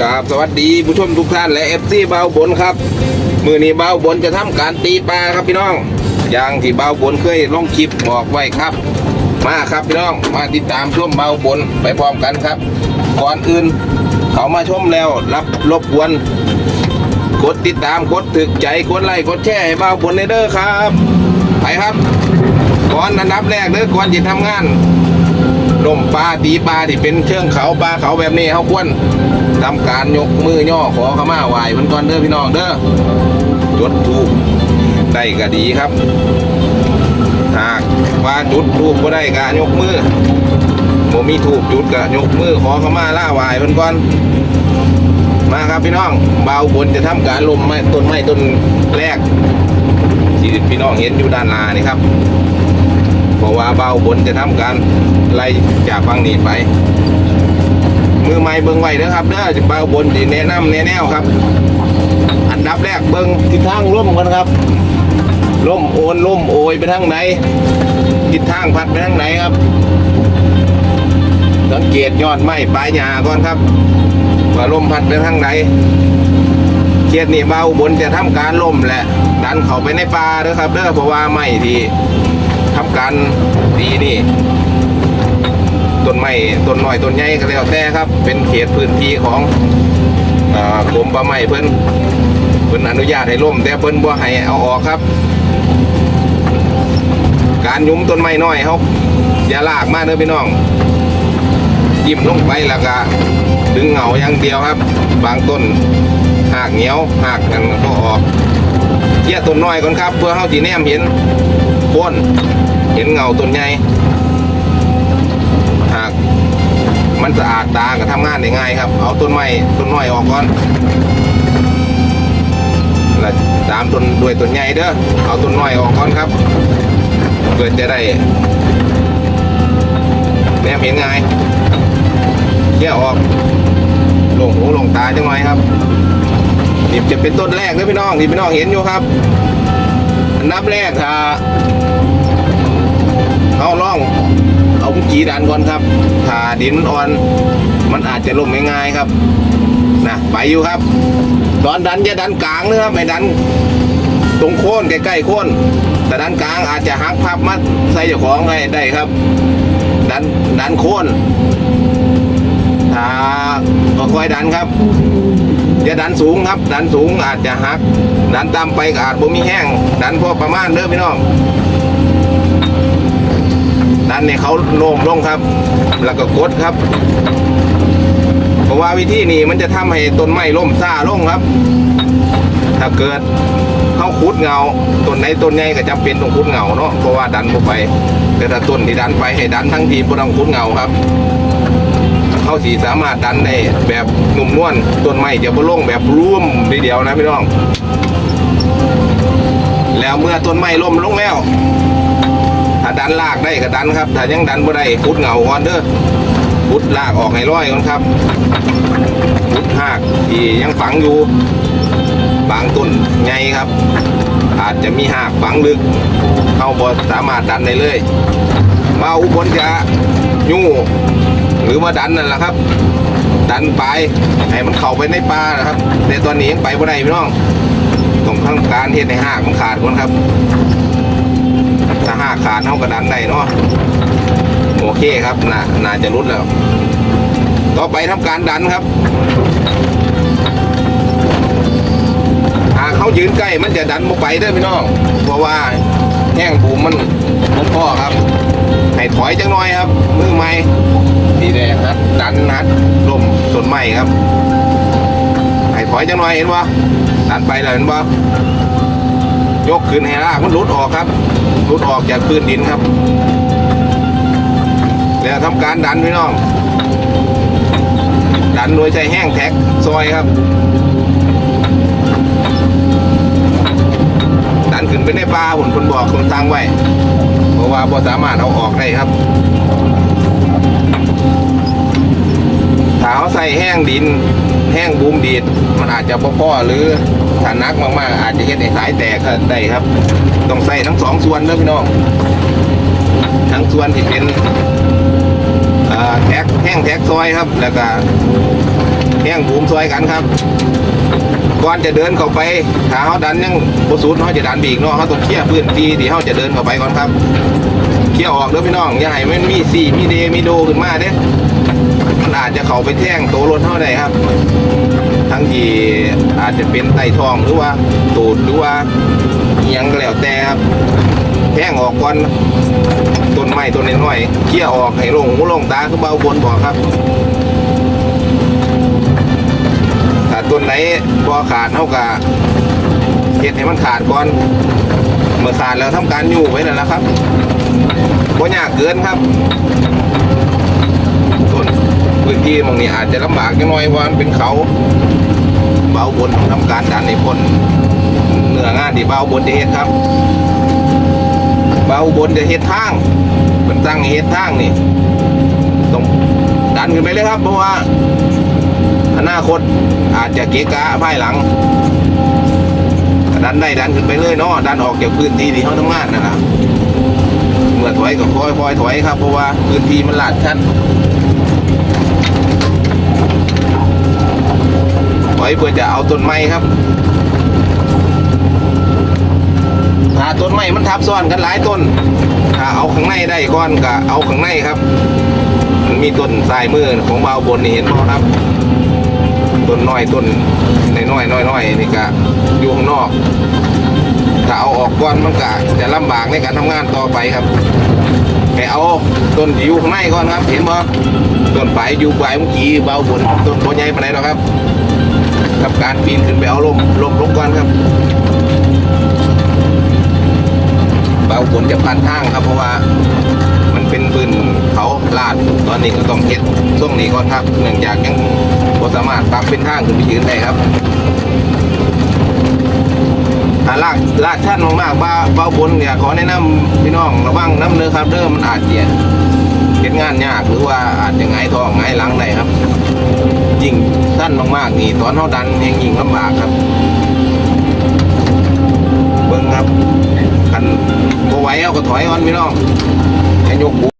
กราบสวัสดีผู้ชมทุกท่านและเอฟซีเบาบนครับ มือนี้เบาบนจะทำการตีปลาครับพี่น้อง อย่างที่เบาบนเคยลงคลิปบอกไว้ครับ มาครับพี่น้องมาติดตามชมเบาบนไปพร้อมกันครับ ก่อนอื่น เขามาชมแล้วรับรบกวนกดติดตามกดถึกใจกดไลค์กดแชร์ให้เบาบนเด้อครับ ไปครับ ก่อนอันดับแรกเด้อก่อนจะทำงาน ลมปลาตีปลาที่เป็นเชิงเขาปลาเขาแบบนี้เขาควรทำการยกมือย่อขอขมาไหวเพิ่นก่อนเด้อพี่น้องเด้อจดทูบได้ก็ดีครับ หากว่าจุดทูบก็ได้ก็ยกมือบ่มีทูบจุดก็ยกมือขอขมาล่าไหวเพิ่นก่อนมาครับพี่น้องเบาบนจะทำการลมไม้ต้นไม้ต้นแรกที่พี่น้องเห็นอยู่ด้านหน้านี่ครับ เพราะว่าเบาบนจะทำการไล่จากฝั่งนี้ไป มือไม้เบิ้งไว้เด้อครับเด้อจะเบาบนที่แนะนำแนแนวครับ อันดับแรกเบิ้งทิศทางร่มกันครับร่มโอนร่มโอยไปทางไหนทิศทางพัดไปทางไหนครับ สังเกตยอดไม้ปลายหญ้าก่อนครับ ว่าลมพัดไปทางไหนเขียดนี่เบาบนจะทำการล่มแหละดันเขาไปในป่าเด้อครับเด้อเพราะว่าไม้ที่ การดีนี่ต้นไม้ต้นหน้อยต้นใหญ่ก็แล้วแต่ครับ เป็นเขตพื้นที่ของกรมป่าไม้เพิ่นเพิ่นอนุญาตให้ล่มแต่เพิ่นบ่ให้เอาออกครับ การยุ้มต้นไม้น้อยเขาอย่าลากมากเด้อพี่น้องจิ้มลงไปแล้วก็ดึงเหงาอย่างเดียวครับ บางต้นหากเหนียวหากกันก็ออกเกี่ยต้นน้อยก่อนครับ เพื่อเฮาสีแนมเห็นโคน เห็นเงาต้นใหญ่หากมันสะอาดตาก็ทำงานได้ง่ายครับ เอาต้นไม้ต้นน้อยออกก่อนแล้วตามต้นด้วยต้นใหญ่เด้อเอาต้นน้อยออกก่อนครับเพื่อจะได้แนมเห็นง่ายเขี่ยออกลงหูลงตาจังหน่อยครับนี่จะเป็นต้นแรกนะพี่น้องที่พี่น้องเห็นอยู่ครับ นับแรกถ้า เอาล่อง เอากีดันก่อนครับ ถ้าดินมันอ่อน มันอาจจะล่มง่ายๆครับนะไปอยู่ครับ ตอนดันจะดันกลางนะครับไม่ดัน ตรงโค่นใกล้ๆโค่นแต่ดันกลางอาจจะหักพับมัดใส่เจ้าของให้ได้ครับ ดันดันโค่นถ้าค่อยๆดันครับอย่าดันสูงครับ ดันสูงอาจจะหัก ดันต่ำไปก็อาจบ่มีแห้ง ดันพอประมาณเด้อพี่น้อง ดันเนี่ยเขาโน้มลงครับ แล้วก็กดครับ เพราะว่าวิธีนี้มันจะทำให้ต้นไม้ล่มซ่าลงครับ ถ้าเกิดเขาขุดเงาต้นไหนต้นใหญ่ก็จำเป็นต้องขุดเงาเนาะเพราะว่าดันบ่ไป แต่ถ้าต้นที่ดันไปให้ดันทั้งทีบ่ต้องขุดเงาครับเขาสีสามารถดันได้แบบนุ่มนวลต้นไม้จะบ่ลงแบบร่วมทีเดียวนะพี่น้อง แล้วเมื่อต้นไม้ล้มลงแล้ว ดันลากได้ก็ดันครับ ถ้ายังดันบ่ได้ขุดเหงาก่อนเด้อขุดลากออกให้ร้อยก่อนครับขุดหากที่ยังฝังอยู่ บางต้นใหญ่ครับ อาจจะมีหากฝังลึกเข้าบ่สามารถดันได้เลยมาอุบลจะยู่หรือว่าดันนั่นแหละครับ ดันไปให้มันเข้าไปในป่านะครับแต่ตอนนี้ยังไปไม่ได้พี่น้องต้องทำการเฮ็ดในหากมันขาดก่อนครับ ถ้าห้าขาเท่ากับดันได้เนาะโอเคครับน่าน่าจะรุดแล้ว ต่อไปทำการดันครับหากเขายืนใกล้มันจะดันบ่ไปเด้พี่น้องเพราะว่าแห้งบูมมันผมพ่อครับ ให้ถอยจังหน่อยครับ มือไม้ดีแดงฮัดดันฮัดลมต้นไม้ครับให้ถอยจังหน่อยเห็นปะดันไปแล้วเห็นปะ ยกขึ้นให้รากมันหลุดออกครับหลุดออกจากพื้นดินครับ แล้วทำการดันพี่น้อง ดันโดยใช้แห้งแท็กซอยครับ ดันขึ้นไปในป่าหุ่นคนบอกคนตั้งไว้ เพราะว่าบ่สามารถเอาออกได้ครับถ้าเขาใส่แห้งดิน แห้งบูมดีดมันอาจจะพ่อพ่อหรือ ถ้านักมากๆ อาจจะเฮ็ดให้สายแตกได้ครับ ต้องใส่ทั้งสองส่วนเด้อพี่น้อง ทั้งส่วนที่เป็นเอ่อแท็กแห้งแท็กซอยครับ แล้วก็แห้งงบูมซอยกันครับ ก่อนจะเดินเข้าไปถ้าเขาดันยังบสุดเขาจะดันบีกเนาะเขาต้องเคลียร์พื้นที่ที่เขาจะเดินเข้าไปก่อนครับเคลียร์ออกเด้อพี่น้องอย่าให้มันมีซีมีเดมีโดขึ้นมาเด้มันอาจจะเข้าไปแท่งตัวรถเขาได้ครับ ทั้งที่อาจจะเป็นไตทองหรือว่าตูดหรือว่ายังก็แล้วแต่ครับแท่งออกก่อนต้นไม้ต้นน้อยๆเคลียออกให้ลงหูลงตาคือเบาบนบอกครับถ้าต้นไหนพอขาดเท่ากับเห็ดให้มันขาดก่อนเมื่อขาดแล้วทำการอยู่ไว้นั่นแหละครับบ่ยากเกินครับ พื้นที่ตรงนี้อาจจะลำบากจังหน่อยเพราะมันเป็นเขาเบาบนต้องทำการดันในพ้นเนื้องานที่เบาบนจะเฮ็ดครับ เบาบนจะเฮ็ดทางเป็นตั้งให้เฮ็ดทางนี่ต้องดันขึ้นไปเลยครับ เพราะว่าอนาคตอาจจะเกะกะภายหลังดันได้ดันขึ้นไปเลยเนาะดันออกจากพื้นที่ที่เขาทำงานนะครับเมื่อถอยก็ค่อยค่อยถอยครับเพราะว่าพื้นที่มันลาดชัน อยเพื่อจะเอาต้นไม้ครับถ้าต้นไม้มันทับซ้อนกันหลายต้นถ้าเอาข้างในได้ก่อนก็เอาข้างในครับ มันมีต้นสายมือของเบาบนนี่เห็นไหมครับต้นน้อยต้นน้อยน้อยน้อยนี่ก็อยู่ข้างนอกถ้าเอาออกก่อนมันก็จะลำบากในการทำงานต่อไปครับให้เอาต้นอยู่ข้างในก่อนครับ เห็นบ่ต้นปอยู่ปลายเมื่อกี้เบาบนต้นโพใหญ่ปานไหนหรอครับ กับการปีนขึ้นไปเอาลมลมลงก่อนครับเบาบนจะพันทางครับ เพราะว่ามันเป็นปืนเขาลาดตอนนี้ก็ต้องเฮ็ดช่วงนี้ก่อนครับเนื่องจากยังบ่สามารถปรับเป็นทางขึ้นไปยืนได้ครับถ้าลากลากชั้นมากๆบ้าเบาบนอยากขอแนะนำพี่น้องระวังน้ำเนื้อครับเริ่มมันอาจจะเฮ็ดงานยากหรือว่าอาจจะไงายท้องไงายหลังได้ครับ ยิ่งสั้นมากๆนี่ตอนเขาดันยังยิ่งลำบากครับ เบิ้งครับคันบ่ไหวเอาก็ถอยก่อนพี่น้องให้ยกหู